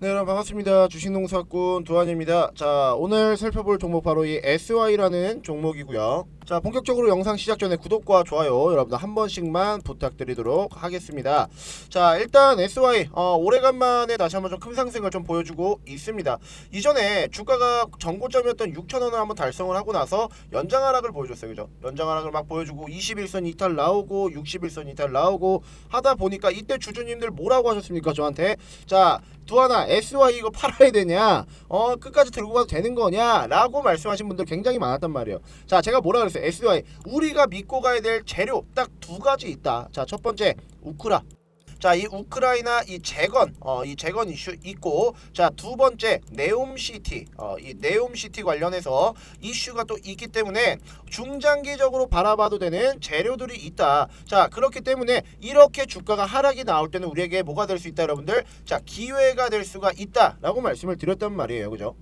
네 여러분 반갑습니다. 주식농사꾼 도한입니다. 자 오늘 살펴볼 종목 바로 이 SY라는 종목이고요 자 본격적으로 영상 시작 전에 구독과 좋아요 여러분들 한 번씩만 부탁드리도록 하겠습니다. 자 일단 SY 어, 오래간만에 다시 한번 좀 큰 상승을 좀 보여주고 있습니다. 이전에 주가가 전고점이었던 6천원을 한번 달성을 하고 나서 연장 하락을 보여줬어요. 그죠? 연장 하락을 막 보여주고 21선 이탈 나오고 61선 이탈 나오고 하다 보니까 이때 주주님들 뭐라고 하셨습니까 저한테? 자 두하나 SY 이거 팔아야 되냐? 어 끝까지 들고 가도 되는 거냐? 라고 말씀하신 분들 굉장히 많았단 말이에요. 자 제가 뭐라 그랬어요 SY 우리가 믿고 가야 될 재료 딱 두 가지 있다 자 첫 번째 우크라 자, 이 우크라이나 이 재건, 어, 이 재건 이슈 있고, 자, 두 번째 네옴시티, 어, 이 네옴시티 관련해서 이슈가 또 있기 때문에 중장기적으로 바라봐도 되는 재료들이 있다. 자, 그렇기 때문에 이렇게 주가가 하락이 나올 때는 우리에게 뭐가 될 수 있다, 여러분들? 자, 기회가 될 수가 있다라고 말씀을 드렸단 말이에요, 그죠?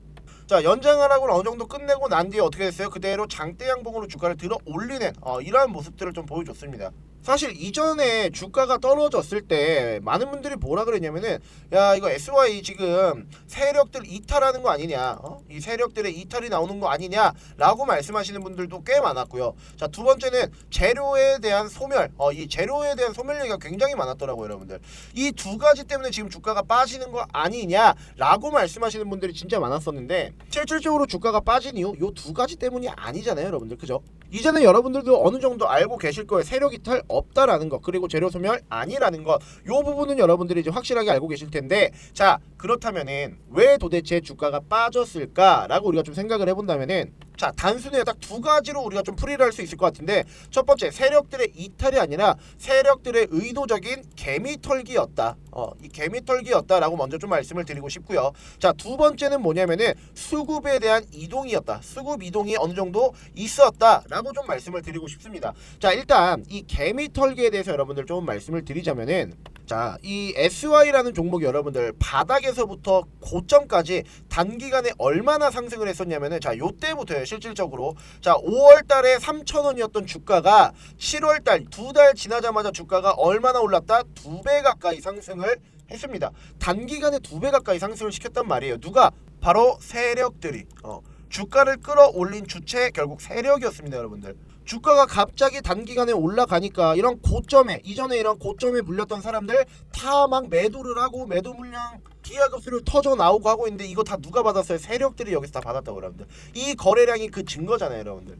자 연장 하락을 어느 정도 끝내고 난 뒤에 어떻게 됐어요? 그대로 장대 양봉으로 주가를 들어 올리는 어, 이러한 모습들을 좀 보여줬습니다. 사실 이전에 주가가 떨어졌을 때 많은 분들이 뭐라 그랬냐면은 야 이거 SY 지금 세력들 이탈하는 거 아니냐 어? 이 세력들의 이탈이 나오는 거 아니냐라고 말씀하시는 분들도 꽤 많았고요. 자 두 번째는 재료에 대한 소멸. 어, 이 재료에 대한 소멸 얘기가 굉장히 많았더라고요 여러분들. 이 두 가지 때문에 지금 주가가 빠지는 거 아니냐라고 말씀하시는 분들이 진짜 많았었는데 실질적으로 주가가 빠진 이유 요 두 가지 때문이 아니잖아요 여러분들. 그죠? 이제는 여러분들도 어느 정도 알고 계실 거예요. 세력 이탈 없다라는 거 그리고 재료 소멸 아니라는 거. 요 부분은 여러분들이 이제 확실하게 알고 계실 텐데 자 그렇다면은 왜 도대체 주가가 빠졌을까라고 우리가 좀 생각을 해본다면은 자 단순히 딱 두 가지로 우리가 좀 풀이를 할 수 있을 것 같은데 첫 번째 세력들의 이탈이 아니라 세력들의 의도적인 개미털기였다. 어, 이 개미털기였다라고 먼저 좀 말씀을 드리고 싶고요. 자 두 번째는 뭐냐면은 수급에 대한 이동이었다. 수급 이동이 어느 정도 있었다라고 좀 말씀을 드리고 싶습니다. 자 일단 이 개미털기에 대해서 여러분들 좀 말씀을 드리자면은 자, 이 SY라는 종목이 여러분들 바닥에서부터 고점까지 단기간에 얼마나 상승을 했었냐면은 자, 요때부터요, 실질적으로. 자, 5월 달에 3,000원이었던 주가가 7월 달 두 달 지나자마자 주가가 얼마나 올랐다? 두 배 가까이 상승을 했습니다. 단기간에 두 배 가까이 상승을 시켰단 말이에요. 누가? 바로 세력들이. 어. 주가를 끌어올린 주체 결국 세력이었습니다, 여러분들. 주가가 갑자기 단기간에 올라가니까 이런 고점에 이전에 이런 고점에 물렸던 사람들 다 막 매도를 하고 매도 물량 기하급수를 터져 나오고 하고 있는데 이거 다 누가 받았어요? 세력들이 여기서 다 받았다고 여러분들. 이 거래량이 그 증거잖아요, 여러분들.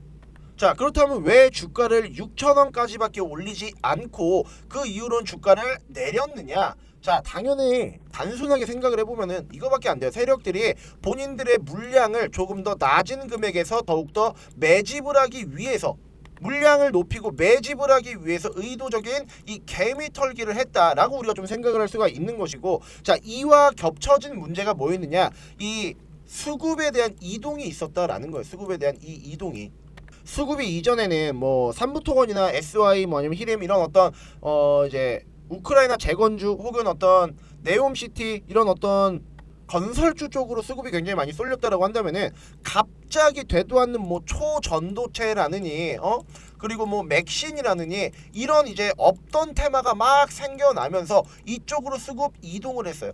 자 그렇다면 왜 주가를 6천원까지밖에 올리지 않고 그 이후로는 주가를 내렸느냐? 자 당연히 단순하게 생각을 해보면은 이거밖에 안 돼요. 세력들이 본인들의 물량을 조금 더 낮은 금액에서 더욱더 매집을 하기 위해서 물량을 높이고 매집을 하기 위해서 의도적인 이 개미 털기를 했다라고 우리가 좀 생각을 할 수가 있는 것이고 자 이와 겹쳐진 문제가 뭐였느냐 이 수급에 대한 이동이 있었다라는 거예요. 수급에 대한 이 이동이 수급이 이전에는 뭐 삼부토건이나 SY 뭐 아니면 히렘 이런 어떤 어 이제 우크라이나 재건주 혹은 어떤 네옴시티 이런 어떤 건설주 쪽으로 수급이 굉장히 많이 쏠렸다라고 한다면은 갑자기 되도 않는 뭐 초전도체라느니 어 그리고 뭐 맥신이라느니 이런 이제 없던 테마가 막 생겨나면서 이쪽으로 수급 이동을 했어요.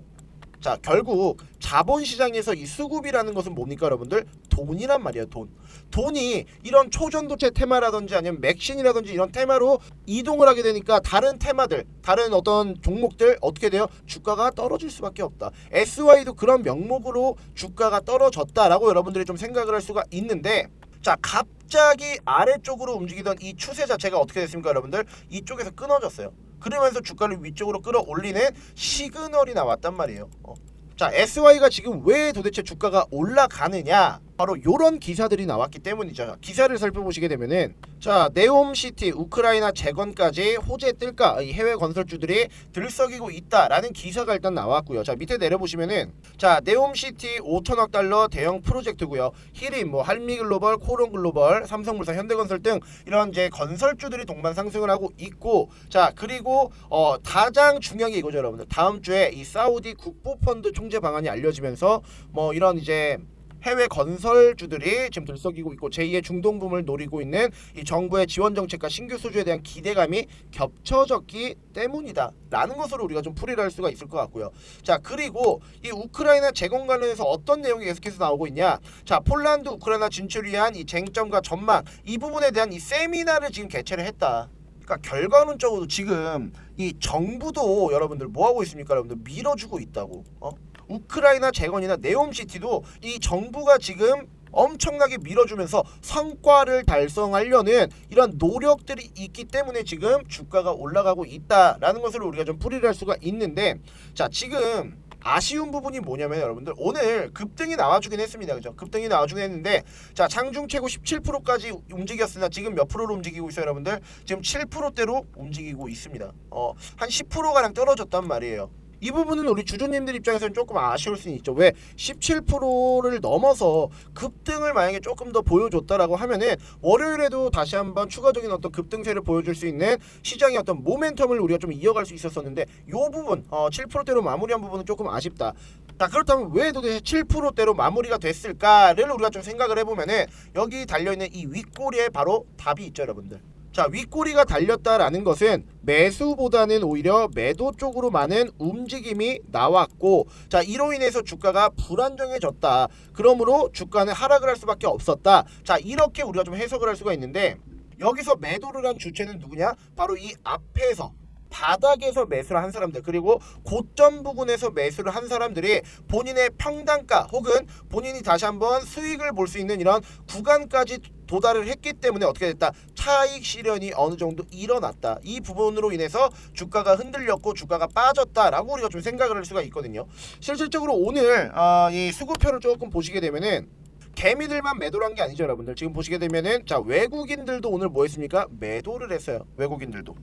자 결국 자본시장에서 이 수급이라는 것은 뭡니까 여러분들? 돈이란 말이에요 돈. 돈이 이런 초전도체 테마라든지 아니면 맥신이라든지 이런 테마로 이동을 하게 되니까 다른 테마들 다른 어떤 종목들 어떻게 돼요? 주가가 떨어질 수밖에 없다. SY도 그런 명목으로 주가가 떨어졌다라고 여러분들이 좀 생각을 할 수가 있는데 자 갑자기 아래쪽으로 움직이던 이 추세 자체가 어떻게 됐습니까 여러분들? 이쪽에서 끊어졌어요 그러면서 주가를 위쪽으로 끌어올리는 시그널이 나왔단 말이에요 어. 자 SY가 지금 왜 도대체 주가가 올라가느냐 바로 요런 기사들이 나왔기 때문이죠. 기사를 살펴보시게 되면은 자 네옴시티 우크라이나 재건까지 호재 뜰까? 이 해외 건설주들이 들썩이고 있다라는 기사가 일단 나왔고요. 자 밑에 내려보시면은 자 네옴시티 5천억 달러 대형 프로젝트고요. 히림 뭐 할미글로벌 코론글로벌 삼성물산 현대건설 등 이런 이제 건설주들이 동반 상승을 하고 있고 자 그리고 어 가장 중요한 게 이거죠 여러분들. 다음 주에 이 사우디 국부펀드 총재 방안이 알려지면서 뭐 이런 이제 해외 건설주들이 지금 들썩이고 있고 제2의 중동붐을 노리고 있는 이 정부의 지원 정책과 신규 수주에 대한 기대감이 겹쳐졌기 때문이다라는 것으로 우리가 좀 풀이를 할 수가 있을 것 같고요. 자 그리고 이 우크라이나 재건 관련해서 어떤 내용이 계속해서 나오고 있냐? 자 폴란드 우크라이나 진출을 위한 이 쟁점과 전망 이 부분에 대한 이 세미나를 지금 개최를 했다. 그러니까 결과론적으로 지금 이 정부도 여러분들 뭐 하고 있습니까? 여러분들 밀어주고 있다고. 어? 우크라이나 재건이나 네옴시티도 이 정부가 지금 엄청나게 밀어주면서 성과를 달성하려는 이런 노력들이 있기 때문에 지금 주가가 올라가고 있다라는 것을 우리가 좀 풀이를 할 수가 있는데 자 지금 아쉬운 부분이 뭐냐면 여러분들 오늘 급등이 나와주긴 했습니다. 그죠? 급등이 나와주긴 했는데 자 장중 최고 17%까지 움직였으나 지금 몇 프로로 움직이고 있어요 여러분들? 지금 7%대로 움직이고 있습니다. 어한 10%가량 떨어졌단 말이에요 이 부분은 우리 주주님들 입장에서는 조금 아쉬울 수는 있죠. 왜 17%를 넘어서 급등을 만약에 조금 더 보여줬다라고 하면은 월요일에도 다시 한번 추가적인 어떤 급등세를 보여줄 수 있는 시장의 어떤 모멘텀을 우리가 좀 이어갈 수 있었었는데 요 부분 어, 7%대로 마무리한 부분은 조금 아쉽다. 자 그렇다면 왜 도대체 7%대로 마무리가 됐을까를 우리가 좀 생각을 해보면은 여기 달려있는 이 윗꼬리에 바로 답이 있죠 여러분들. 자 윗꼬리가 달렸다라는 것은 매수보다는 오히려 매도 쪽으로 많은 움직임이 나왔고 자 이로 인해서 주가가 불안정해졌다. 그러므로 주가는 하락을 할 수밖에 없었다. 자 이렇게 우리가 좀 해석을 할 수가 있는데 여기서 매도를 한 주체는 누구냐? 바로 이 앞에서 바닥에서 매수를 한 사람들 그리고 고점 부근에서 매수를 한 사람들이 본인의 평단가 혹은 본인이 다시 한번 수익을 볼 수 있는 이런 구간까지 도달을 했기 때문에 어떻게 됐다? 차익 실현이 어느 정도 일어났다. 이 부분으로 인해서 주가가 흔들렸고 주가가 빠졌다라고 우리가 좀 생각을 할 수가 있거든요. 실질적으로 오늘 아, 이 수급표를 조금 보시게 되면은 개미들만 매도를 한 게 아니죠 여러분들. 지금 보시게 되면은 자 외국인들도 오늘 뭐 했습니까? 매도를 했어요 외국인들도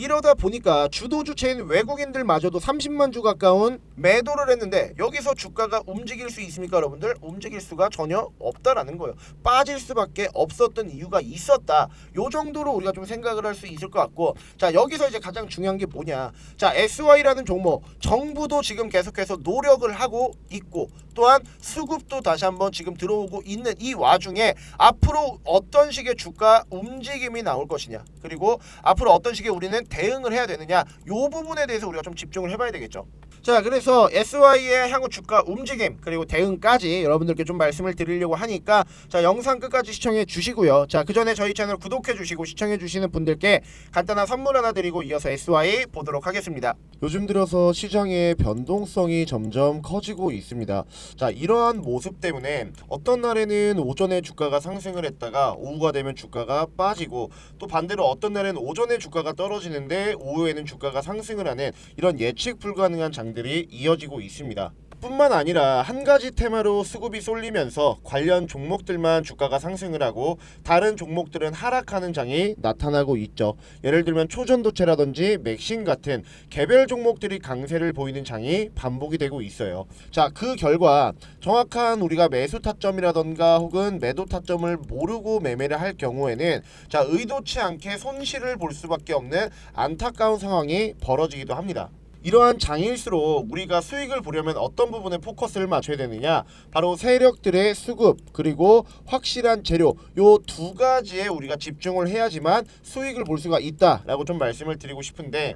이러다 보니까 주도 주체인 외국인들마저도 30만 주 가까운 매도를 했는데 여기서 주가가 움직일 수 있습니까 여러분들? 움직일 수가 전혀 없다라는 거예요. 빠질 수밖에 없었던 이유가 있었다. 요 정도로 우리가 좀 생각을 할 수 있을 것 같고 자 여기서 이제 가장 중요한 게 뭐냐 자 SY라는 종목 정부도 지금 계속해서 노력을 하고 있고 또한 수급도 다시 한번 지금 들어오고 있는 이 와중에 앞으로 어떤 식의 주가 움직임이 나올 것이냐 그리고 앞으로 어떤 식의 우리는 대응을 해야 되느냐 요 부분에 대해서 우리가 좀 집중을 해봐야 되겠죠. 자 그래서 SY의 향후 주가 움직임 그리고 대응까지 여러분들께 좀 말씀을 드리려고 하니까 자 영상 끝까지 시청해 주시고요. 자 그 전에 저희 채널 구독해 주시고 시청해 주시는 분들께 간단한 선물 하나 드리고 이어서 SY 보도록 하겠습니다. 요즘 들어서 시장의 변동성이 점점 커지고 있습니다. 자 이러한 모습 때문에 어떤 날에는 오전에 주가가 상승을 했다가 오후가 되면 주가가 빠지고 또 반대로 어떤 날에는 오전에 주가가 떨어지는데 오후에는 주가가 상승을 하는 이런 예측 불가능한 장 들이 이어지고 있습니다. 뿐만 아니라 한 가지 테마로 수급이 쏠리면서 관련 종목들만 주가가 상승을 하고 다른 종목들은 하락하는 장이 나타나고 있죠. 예를 들면 초전도체라든지 맥신 같은 개별 종목들이 강세를 보이는 장이 반복이 되고 있어요. 자, 그 결과 정확한 우리가 매수 타점이라던가 혹은 매도 타점을 모르고 매매를 할 경우에는 자, 의도치 않게 손실을 볼 수밖에 없는 안타까운 상황이 벌어지기도 합니다. 이러한 장일수록 우리가 수익을 보려면 어떤 부분에 포커스를 맞춰야 되느냐? 바로 세력들의 수급 그리고 확실한 재료. 요 두 가지에 우리가 집중을 해야지만 수익을 볼 수가 있다라고 좀 말씀을 드리고 싶은데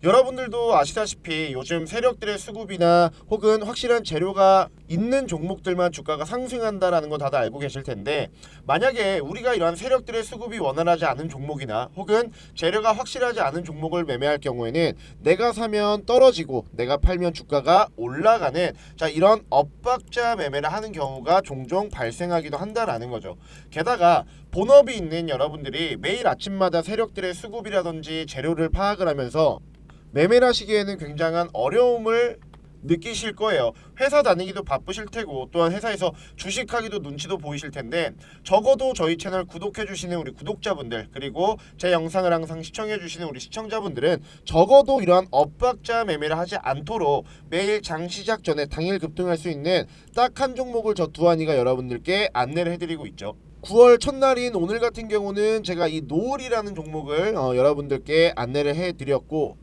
여러분들도 아시다시피 요즘 세력들의 수급이나 혹은 확실한 재료가 있는 종목들만 주가가 상승한다라는 건 다들 알고 계실 텐데 만약에 우리가 이러한 세력들의 수급이 원활하지 않은 종목이나 혹은 재료가 확실하지 않은 종목을 매매할 경우에는 내가 사면 떨어지고 내가 팔면 주가가 올라가는 자 이런 엇박자 매매를 하는 경우가 종종 발생하기도 한다라는 거죠. 게다가 본업이 있는 여러분들이 매일 아침마다 세력들의 수급이라든지 재료를 파악을 하면서 매매를 하시기에는 굉장한 어려움을 느끼실 거예요. 회사 다니기도 바쁘실 테고 또한 회사에서 주식하기도 눈치도 보이실 텐데 적어도 저희 채널 구독해 주시는 우리 구독자분들 그리고 제 영상을 항상 시청해 주시는 우리 시청자분들은 적어도 이러한 엇박자 매매를 하지 않도록 매일 장 시작 전에 당일 급등할 수 있는 딱 한 종목을 저 두한이가 여러분들께 안내를 해드리고 있죠. 9월 첫날인 오늘 같은 경우는 제가 이 노을이라는 종목을 어, 여러분들께 안내를 해드렸고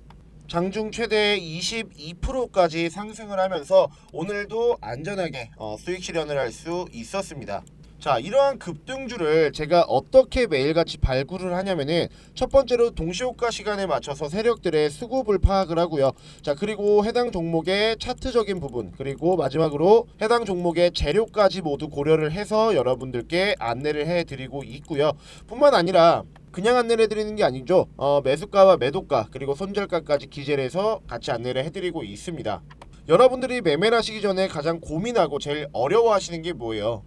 장중 최대 22%까지 상승을 하면서 오늘도 안전하게 어, 수익 실현을 할 수 있었습니다. 자 이러한 급등주를 제가 어떻게 매일같이 발굴을 하냐면은 첫 번째로 동시호가 시간에 맞춰서 세력들의 수급을 파악을 하고요 자 그리고 해당 종목의 차트적인 부분 그리고 마지막으로 해당 종목의 재료까지 모두 고려를 해서 여러분들께 안내를 해드리고 있고요 뿐만 아니라 그냥 안내를 해드리는 게 아니죠 어, 매수가와 매도가 그리고 손절가까지 기재를 해서 같이 안내를 해드리고 있습니다 여러분들이 매매를 하시기 전에 가장 고민하고 제일 어려워하시는 게 뭐예요?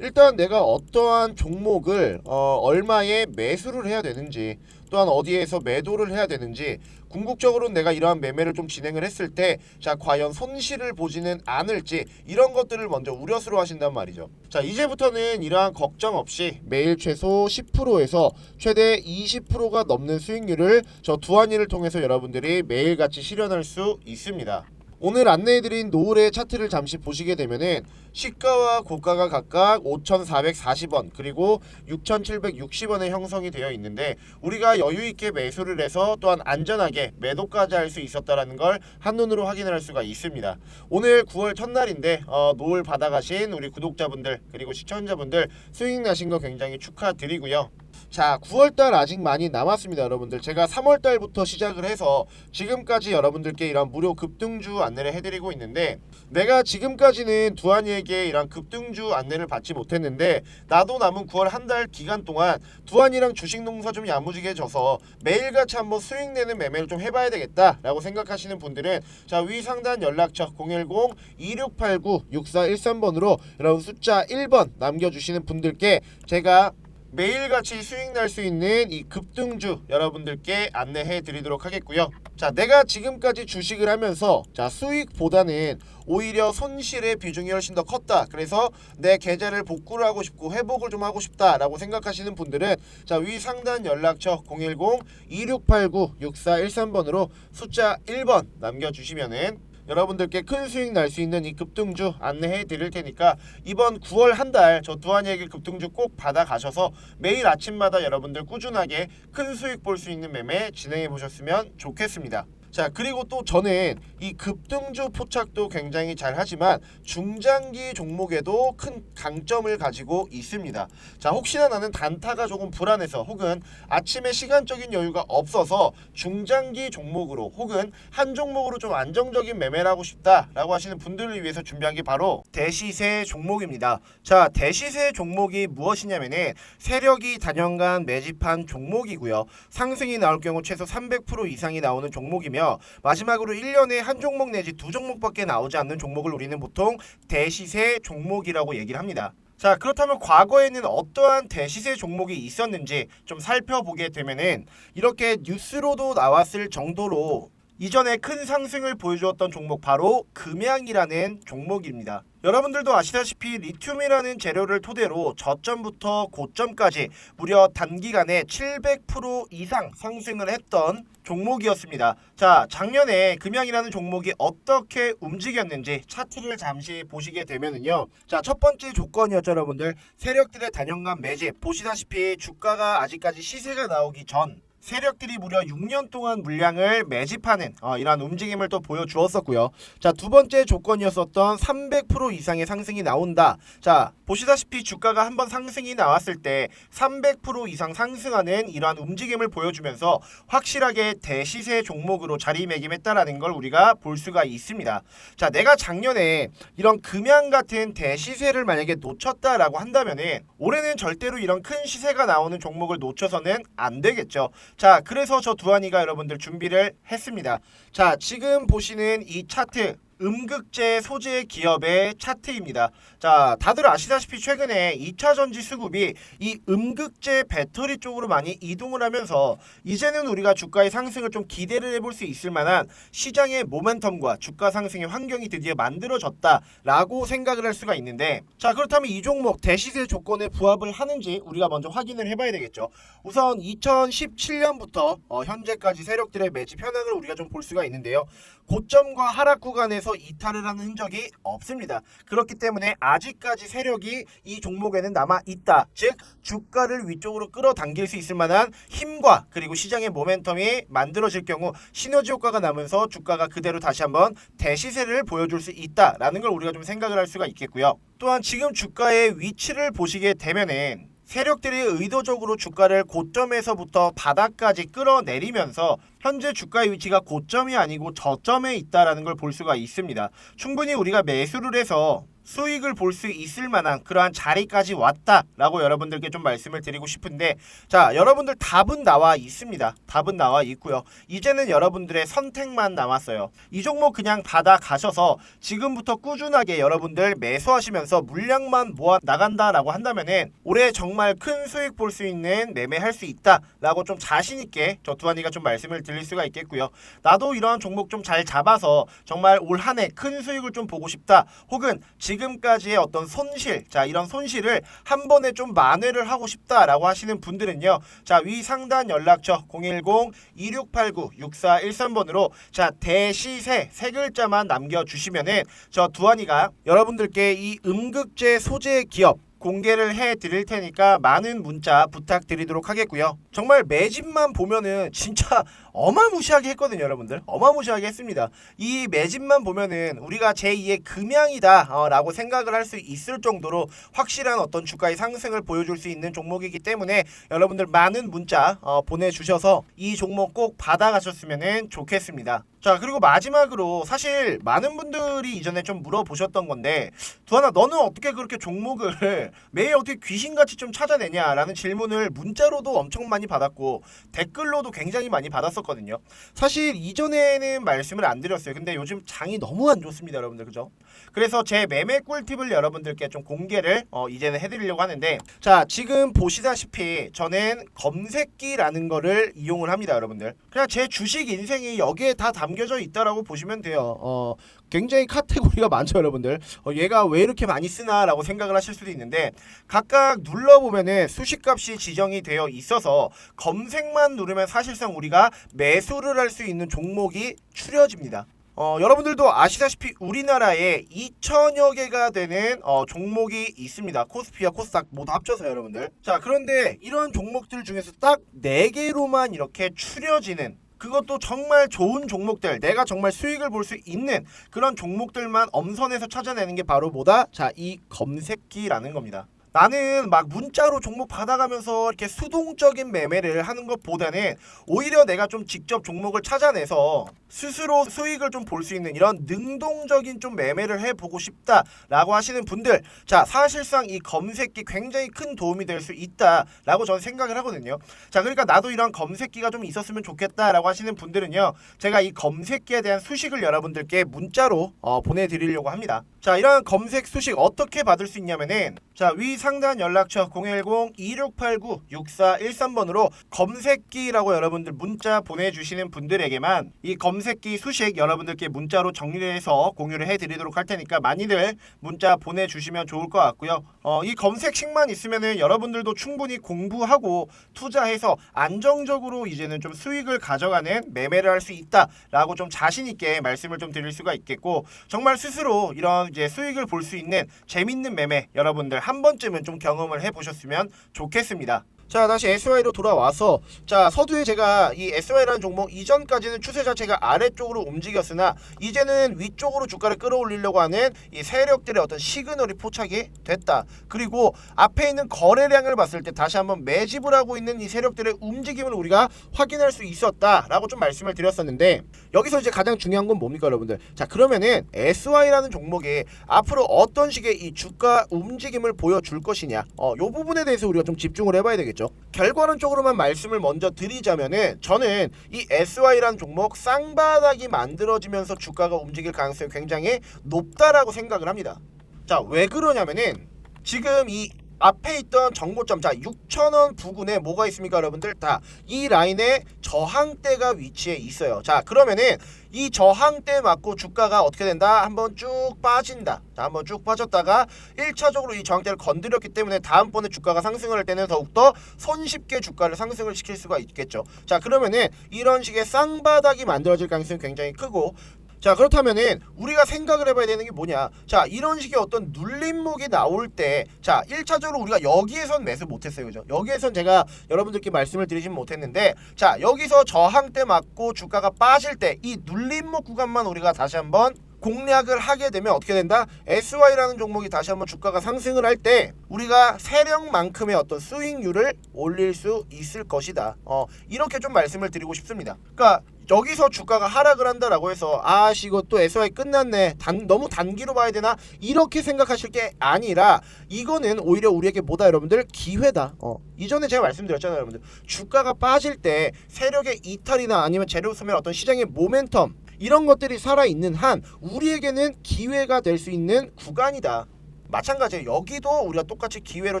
일단 내가 어떠한 종목을 어, 얼마에 매수를 해야 되는지 또한 어디에서 매도를 해야 되는지 궁극적으로 내가 이러한 매매를 좀 진행을 했을 때 자 과연 손실을 보지는 않을지 이런 것들을 먼저 우려스러워 하신단 말이죠. 자 이제부터는 이러한 걱정 없이 매일 최소 10%에서 최대 20%가 넘는 수익률을 저 두한이를 통해서 여러분들이 매일같이 실현할 수 있습니다 오늘 안내해드린 노을의 차트를 잠시 보시게 되면은 시가와 고가가 각각 5,440원 그리고 6,760원에 형성이 되어 있는데 우리가 여유 있게 매수를 해서 또한 안전하게 매도까지 할 수 있었다라는 걸 한눈으로 확인을 할 수가 있습니다. 오늘 9월 첫날인데 어, 노을 받아가신 우리 구독자분들 그리고 시청자분들 수익 나신 거 굉장히 축하드리고요. 자, 9월달 아직 많이 남았습니다, 여러분들. 제가 3월달부터 시작을 해서 지금까지 여러분들께 이런 무료 급등주 안내를 해드리고 있는데 내가 지금까지는 두한이에게 이런 급등주 안내를 받지 못했는데 나도 남은 9월 한 달 기간 동안 두한이랑 주식 농사 좀 야무지게 져서 매일같이 한번 수익 내는 매매를 좀 해봐야 되겠다 라고 생각하시는 분들은 자, 위 상단 연락처 010-2689-6413번으로 여러분 숫자 1번 남겨주시는 분들께 제가 매일같이 수익 날 수 있는 이 급등주 여러분들께 안내해 드리도록 하겠고요. 자, 내가 지금까지 주식을 하면서 자, 수익보다는 오히려 손실의 비중이 훨씬 더 컸다. 그래서 내 계좌를 복구를 하고 싶고 회복을 좀 하고 싶다라고 생각하시는 분들은 자, 위 상단 연락처 010-2689-6413번으로 숫자 1번 남겨 주시면은 여러분들께 큰 수익 날 수 있는 이 급등주 안내해 드릴 테니까 이번 9월 한 달 저 두한이에게 급등주 꼭 받아 가셔서 매일 아침마다 여러분들 꾸준하게 큰 수익 볼 수 있는 매매 진행해 보셨으면 좋겠습니다. 자 그리고 또 저는 이 급등주 포착도 굉장히 잘 하지만 중장기 종목에도 큰 강점을 가지고 있습니다. 자 혹시나 나는 단타가 조금 불안해서 혹은 아침에 시간적인 여유가 없어서 중장기 종목으로 혹은 한 종목으로 좀 안정적인 매매를 하고 싶다라고 하시는 분들을 위해서 준비한 게 바로 대시세 종목입니다. 자 대시세 종목이 무엇이냐면은 세력이 단연간 매집한 종목이고요. 상승이 나올 경우 최소 300% 이상이 나오는 종목이 며 마지막으로 1년에 한 종목 내지 두 종목밖에 나오지 않는 종목을 우리는 보통 대시세 종목이라고 얘기를 합니다. 자 그렇다면 과거에는 어떠한 대시세 종목이 있었는지 좀 살펴보게 되면은 이렇게 뉴스로도 나왔을 정도로 이전에 큰 상승을 보여주었던 종목 바로 금양이라는 종목입니다. 여러분들도 아시다시피 리튬이라는 재료를 토대로 저점부터 고점까지 무려 단기간에 700% 이상 상승을 했던 종목이었습니다. 자, 작년에 금양이라는 종목이 어떻게 움직였는지 차트를 잠시 보시게 되면은요. 자, 첫 번째 조건이었죠, 여러분들. 세력들의 단연간 매집. 보시다시피 주가가 아직까지 시세가 나오기 전 세력들이 무려 6년 동안 물량을 매집하는 어, 이러한 움직임을 또 보여주었었고요. 자, 두 번째 조건이었었던 300% 이상의 상승이 나온다. 자, 보시다시피 주가가 한번 상승이 나왔을 때 300% 이상 상승하는 이러한 움직임을 보여주면서 확실하게 대시세 종목으로 자리매김했다라는 걸 우리가 볼 수가 있습니다. 자, 내가 작년에 이런 금양 같은 대시세를 만약에 놓쳤다라고 한다면은 올해는 절대로 이런 큰 시세가 나오는 종목을 놓쳐서는 안 되겠죠. 자, 그래서 저 두한이가 여러분들 준비를 했습니다. 자, 지금 보시는 이 차트 음극재 소재 기업의 차트입니다. 자, 다들 아시다시피 최근에 2차 전지 수급이 이 음극재 배터리 쪽으로 많이 이동을 하면서 이제는 우리가 주가의 상승을 좀 기대를 해볼 수 있을 만한 시장의 모멘텀과 주가 상승의 환경이 드디어 만들어졌다라고 생각을 할 수가 있는데 자, 그렇다면 이 종목 대시세 조건에 부합을 하는지 우리가 먼저 확인을 해봐야 되겠죠. 우선 2017년부터 어, 현재까지 세력들의 매집 현황을 우리가 좀 볼 수가 있는데요. 고점과 하락 구간에서 상단에서 이탈을 하는 흔적이 없습니다. 그렇기 때문에 아직까지 세력이 이 종목에는 남아 있다. 즉 주가를 위쪽으로 끌어당길 수 있을 만한 힘과 그리고 시장의 모멘텀이 만들어질 경우 시너지 효과가 나면서 주가가 그대로 다시 한번 대시세를 보여줄 수 있다라는 걸 우리가 좀 생각을 할 수가 있겠고요. 또한 지금 주가의 위치를 보시게 되면은 세력들이 의도적으로 주가를 고점에서부터 바닥까지 끌어내리면서 현재 주가의 위치가 고점이 아니고 저점에 있다라는 걸 볼 수가 있습니다. 충분히 우리가 매수를 해서 수익을 볼 수 있을 만한 그러한 자리까지 왔다라고 여러분들께 좀 말씀을 드리고 싶은데 자 여러분들 답은 나와 있습니다. 답은 나와 있고요. 이제는 여러분들의 선택만 남았어요. 이 종목 그냥 받아 가셔서 지금부터 꾸준하게 여러분들 매수하시면서 물량만 모아 나간다라고 한다면은 올해 정말 큰 수익 볼 수 있는 매매할 수 있다라고 좀 자신 있게 저 두한이가 좀 말씀을 드릴 수가 있겠고요. 나도 이런 종목 좀 잘 잡아서 정말 올 한 해 큰 수익을 좀 보고 싶다. 혹은 지금 까지의 어떤 손실, 자 이런 손실을 한 번에 좀 만회를 하고 싶다라고 하시는 분들은요. 자 위 상단 연락처 010-2689-6413번으로 자 대시세 세 글자만 남겨주시면은 저 두한이가 여러분들께 이 음극재 소재 기업 공개를 해 드릴 테니까 많은 문자 부탁드리도록 하겠고요. 정말 매집만 보면은 진짜 어마무시하게 했거든요, 여러분들. 어마무시하게 했습니다. 이 매집만 보면은 우리가 제2의 금양이다라고 생각을 할 수 있을 정도로 확실한 어떤 주가의 상승을 보여줄 수 있는 종목이기 때문에 여러분들 많은 문자 어, 보내주셔서 이 종목 꼭 받아가셨으면 좋겠습니다. 자 그리고 마지막으로 사실 많은 분들이 이전에 좀 물어보셨던 건데 두하나 너는 어떻게 그렇게 종목을 매일 어떻게 귀신같이 좀 찾아내냐라는 질문을 문자로도 엄청 많이 받았고 댓글로도 굉장히 많이 받았 었거든요. 사실 이전에는 말씀을 안 드렸어요. 근데 요즘 장이 너무 안 좋습니다, 여러분들 그죠? 그래서 제 매매 꿀팁을 여러분들께 좀 공개를 어, 이제는 해드리려고 하는데 자 지금 보시다시피 저는 검색기라는 거를 이용을 합니다, 여러분들. 그냥 제 주식 인생이 여기에 다 담겨져 있다라고 보시면 돼요. 어, 굉장히 카테고리가 많죠, 여러분들. 어, 얘가 왜 이렇게 많이 쓰나 라고 생각을 하실 수도 있는데 각각 눌러보면은 수식값이 지정이 되어 있어서 검색만 누르면 사실상 우리가 매수를 할 수 있는 종목이 추려집니다. 어, 여러분들도 아시다시피 우리나라에 2천여 개가 되는 어, 종목이 있습니다. 코스피와 코스닥 모두 합쳐서 여러분들. 자, 그런데 이런 종목들 중에서 딱 4개로만 이렇게 추려지는 그것도 정말 좋은 종목들, 내가 정말 수익을 볼 수 있는 그런 종목들만 엄선해서 찾아내는 게 바로 뭐다? 자, 이 검색기라는 겁니다. 나는 막 문자로 종목 받아가면서 이렇게 수동적인 매매를 하는 것보다는 오히려 내가 좀 직접 종목을 찾아내서 스스로 수익을 좀 볼 수 있는 이런 능동적인 좀 매매를 해보고 싶다라고 하시는 분들 자 사실상 이 검색기 굉장히 큰 도움이 될 수 있다라고 저는 생각을 하거든요. 자 그러니까 나도 이런 검색기가 좀 있었으면 좋겠다라고 하시는 분들은요 제가 이 검색기에 대한 수식을 여러분들께 문자로 어, 보내드리려고 합니다 자 이런 검색 수식 어떻게 받을 수 있냐면은 자위 상단 연락처 010-2689-6413번으로 검색기라고 여러분들 문자 보내주시는 분들에게만 이 검색기 수식 여러분들께 문자로 정리를 해서 공유를 해드리도록 할 테니까 많이들 문자 보내주시면 좋을 것 같고요. 어, 이 검색식만 있으면은 여러분들도 충분히 공부하고 투자해서 안정적으로 이제는 좀 수익을 가져가는 매매를 할 수 있다라고 좀 자신 있게 말씀을 좀 드릴 수가 있겠고 정말 스스로 이런 이제 수익을 볼 수 있는 재밌는 매매 여러분들 한 번쯤은 좀 경험을 해보셨으면 좋겠습니다. 자 다시 SY로 돌아와서 자 서두에 제가 이 SY라는 종목 이전까지는 추세 자체가 아래쪽으로 움직였으나 이제는 위쪽으로 주가를 끌어올리려고 하는 이 세력들의 어떤 시그널이 포착이 됐다. 그리고 앞에 있는 거래량을 봤을 때 다시 한번 매집을 하고 있는 이 세력들의 움직임을 우리가 확인할 수 있었다라고 좀 말씀을 드렸었는데 여기서 이제 가장 중요한 건 뭡니까 여러분들? 자 그러면은 SY라는 종목이 앞으로 어떤 식의 이 주가 움직임을 보여줄 것이냐? 어, 요 부분에 대해서 우리가 좀 집중을 해봐야 되겠죠 결과론적으로만 말씀을 먼저 드리자면은 저는 이 SY라는 종목 쌍바닥이 만들어지면서 주가가 움직일 가능성이 굉장히 높다라고 생각을 합니다. 자 왜 그러냐면은 지금 이 앞에 있던 정고점 자 6천원 부근에 뭐가 있습니까 여러분들? 다 이 라인에 저항대가 위치해 있어요. 자 그러면은 이 저항대 맞고 주가가 어떻게 된다? 한번 쭉 빠진다. 자 한번 쭉 빠졌다가 1차적으로 이 저항대를 건드렸기 때문에 다음번에 주가가 상승을 할 때는 더욱더 손쉽게 주가를 상승을 시킬 수가 있겠죠. 자 그러면은 이런 식의 쌍바닥이 만들어질 가능성이 굉장히 크고 자 그렇다면은 우리가 생각을 해봐야 되는 게 뭐냐? 자 이런 식의 어떤 눌림목이 나올 때 자 1차적으로 우리가 여기에선 매수 못했어요. 그죠? 여기에선 제가 여러분들께 말씀을 드리진 못했는데 자 여기서 저항대 맞고 주가가 빠질 때 이 눌림목 구간만 우리가 다시 한번 공략을 하게 되면 어떻게 된다? SY라는 종목이 다시 한번 주가가 상승을 할 때 우리가 세력만큼의 어떤 수익률을 올릴 수 있을 것이다. 어, 이렇게 좀 말씀을 드리고 싶습니다. 그러니까 여기서 주가가 하락을 한다라고 해서 아씨 또 SY 끝났네. 단, 너무 단기로 봐야 되나? 이렇게 생각하실 게 아니라 이거는 오히려 우리에게 뭐다 여러분들? 기회다. 어. 이전에 제가 말씀드렸잖아요, 여러분들. 주가가 빠질 때 세력의 이탈이나 아니면 재료 소멸 어떤 시장의 모멘텀 이런 것들이 살아있는 한 우리에게는 기회가 될 수 있는 구간이다. 마찬가지예요. 여기도 우리가 똑같이 기회로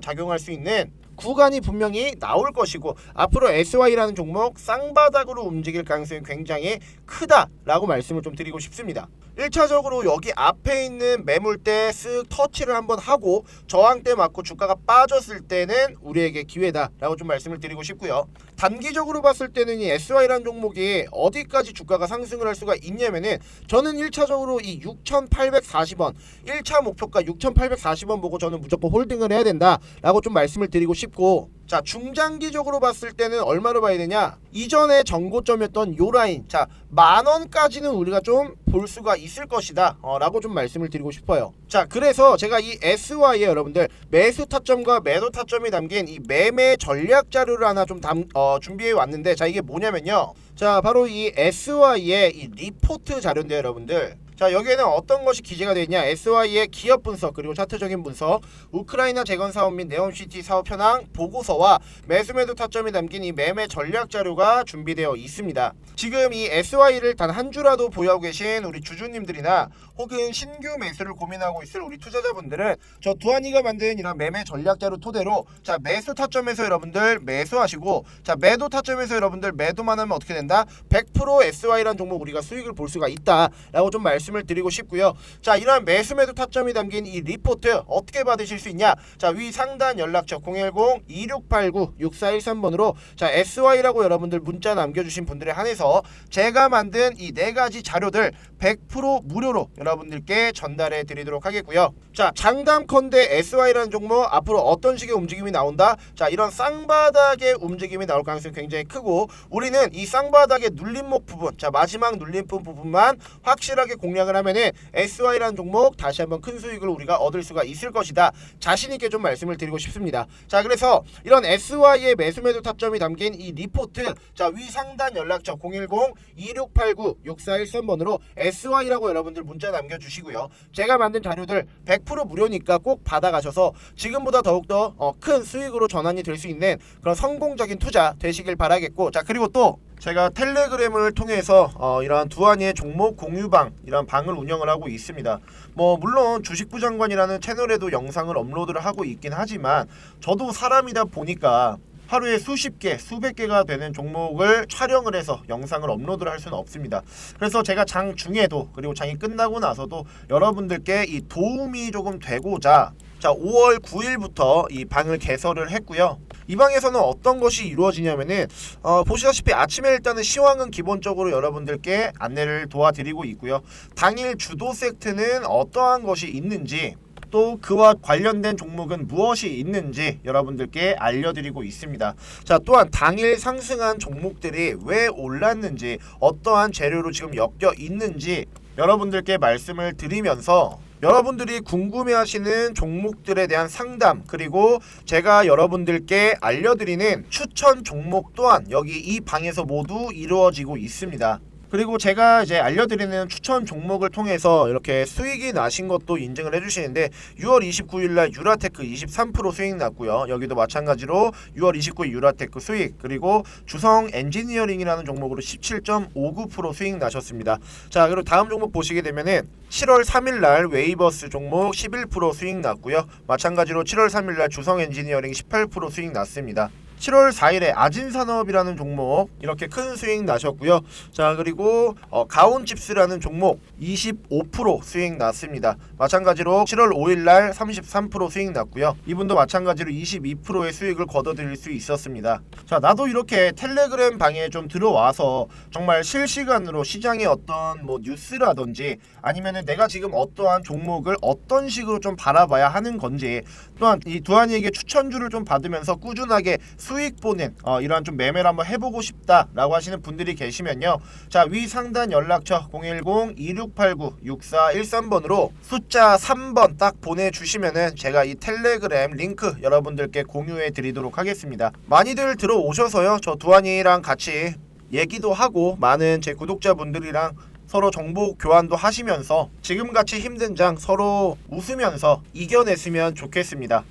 작용할 수 있는 구간이 분명히 나올 것이고 앞으로 SY라는 종목 쌍바닥으로 움직일 가능성이 굉장히 크다라고 말씀을 좀 드리고 싶습니다. 1차적으로 여기 앞에 있는 매물대 쓱 터치를 한번 하고 저항대 맞고 주가가 빠졌을 때는 우리에게 기회다라고 좀 말씀을 드리고 싶고요. 단기적으로 봤을 때는 이 SY라는 종목이 어디까지 주가가 상승을 할 수가 있냐면은 저는 1차적으로 이 6,840원 1차 목표가 6,840원 보고 저는 무조건 홀딩을 해야 된다라고 좀 말씀을 드리고 싶고 자 중장기적으로 봤을 때는 얼마로 봐야 되냐? 이전에 정고점이었던 요 라인. 자 만원까지는 우리가 좀 볼 수가 있을 것이다. 어, 라고 좀 말씀을 드리고 싶어요. 자 그래서 제가 이 SY에 여러분들 매수 타점과 매도 타점이 담긴 이 매매 전략 자료를 하나 좀 담, 어, 준비해 왔는데 자 이게 뭐냐면요. 자 바로 이 SY의 이 리포트 자료인데 여러분들 자 여기에는 어떤 것이 기재가 되어 있냐? SY의 기업 분석 그리고 차트적인 분석. 우크라이나 재건 사업 및 네옴시티 사업 현황 보고서와 매수 매도 타점이 담긴 이 매매 전략 자료가 준비되어 있습니다. 지금 이 SY를 단 한 주라도 보유하고 계신 우리 주주님들이나 혹은 신규 매수를 고민하고 있을 우리 투자자분들은 저 두한이가 만든 이런 매매 전략 자료 토대로 자 매수 타점에서 여러분들 매수하시고 자 매도 타점에서 여러분들 매도만 하면 어떻게 된다? 100% SY라는 종목 우리가 수익을 볼 수가 있다라고 좀 말씀 을 드리고 싶고요. 자 이러한 매수 매도 타점이 담긴 이 리포트 어떻게 받으실 수 있냐? 자 위 상단 연락처 010-2689-6413번으로 자 SY라고 여러분들 문자 남겨주신 분들에 한해서 제가 만든 이 네 가지 자료들 100% 무료로 여러분들께 전달해 드리도록 하겠고요. 자 장담컨대 SY라는 종목 앞으로 어떤 식의 움직임이 나온다? 자 이런 쌍바닥의 움직임이 나올 가능성이 굉장히 크고 우리는 이 쌍바닥의 눌림목 부분 자 마지막 눌림목 부분만 확실하게 공략 을 하면은 SY라는 종목 다시 한번 큰 수익을 우리가 얻을 수가 있을 것이다. 자신 있게 좀 말씀을 드리고 싶습니다. 자 그래서 이런 SY의 매수 매도 타점이 담긴 이 리포트 자 위 상단 연락처 010-2689-6413번으로 SY라고 여러분들 문자 남겨 주시고요. 제가 만든 자료들 100% 무료니까 꼭 받아가셔서 지금보다 더욱더 어, 큰 수익으로 전환이 될 수 있는 그런 성공적인 투자 되시길 바라겠고 자 그리고 또 제가 텔레그램을 통해서 어, 이러한 두한이의 종목 공유방 이런 방을 운영을 하고 있습니다. 뭐 물론 주식부 장관이라는 채널에도 영상을 업로드를 하고 있긴 하지만 저도 사람이다 보니까 하루에 수십 개, 수백 개가 되는 종목을 촬영을 해서 영상을 업로드를 할 수는 없습니다. 그래서 제가 장 중에도 그리고 장이 끝나고 나서도 여러분들께 이 도움이 조금 되고자 자 5월 9일부터 이 방을 개설을 했고요. 이 방에서는 어떤 것이 이루어지냐면은 어, 보시다시피 아침에 일단은 시황은 기본적으로 여러분들께 안내를 도와드리고 있고요. 당일 주도 세트는 어떠한 것이 있는지 또 그와 관련된 종목은 무엇이 있는지 여러분들께 알려드리고 있습니다. 자 또한 당일 상승한 종목들이 왜 올랐는지 어떠한 재료로 지금 엮여 있는지 여러분들께 말씀을 드리면서 여러분들이 궁금해하시는 종목들에 대한 상담 그리고 제가 여러분들께 알려드리는 추천 종목 또한 여기 이 방에서 모두 이루어지고 있습니다. 그리고 제가 이제 알려드리는 추천 종목을 통해서 이렇게 수익이 나신 것도 인증을 해주시는데 6월 29일 날 유라테크 23% 수익 났고요. 여기도 마찬가지로 6월 29일 유라테크 수익 그리고 주성 엔지니어링이라는 종목으로 17.59% 수익 나셨습니다. 자 그리고 다음 종목 보시게 되면은 7월 3일 날 웨이버스 종목 11% 수익 났고요. 마찬가지로 7월 3일 날 주성 엔지니어링 18% 수익 났습니다. 7월 4일에 아진산업이라는 종목 이렇게 큰 수익 나셨고요. 자 그리고 어, 가온칩스라는 종목 25% 수익 났습니다. 마찬가지로 7월 5일날 33% 수익 났고요. 이분도 마찬가지로 22%의 수익을 거둬들일 수 있었습니다. 자 나도 이렇게 텔레그램 방에 좀 들어와서 정말 실시간으로 시장의 어떤 뭐 뉴스라든지 아니면은 내가 지금 어떠한 종목을 어떤 식으로 좀 바라봐야 하는 건지 또한 이 두한이에게 추천주를 좀 받으면서 꾸준하게 수익 보는 어, 이러한 좀 매매를 한번 해보고 싶다라고 하시는 분들이 계시면요. 자 위 상단 연락처 010-2689-6413번으로 숫자 3번 딱 보내주시면은 제가 이 텔레그램 링크 여러분들께 공유해 드리도록 하겠습니다. 많이들 들어오셔서요. 저 두한이랑 같이 얘기도 하고 많은 제 구독자분들이랑 서로 정보 교환도 하시면서 지금같이 힘든 장 서로 웃으면서 이겨냈으면 좋겠습니다.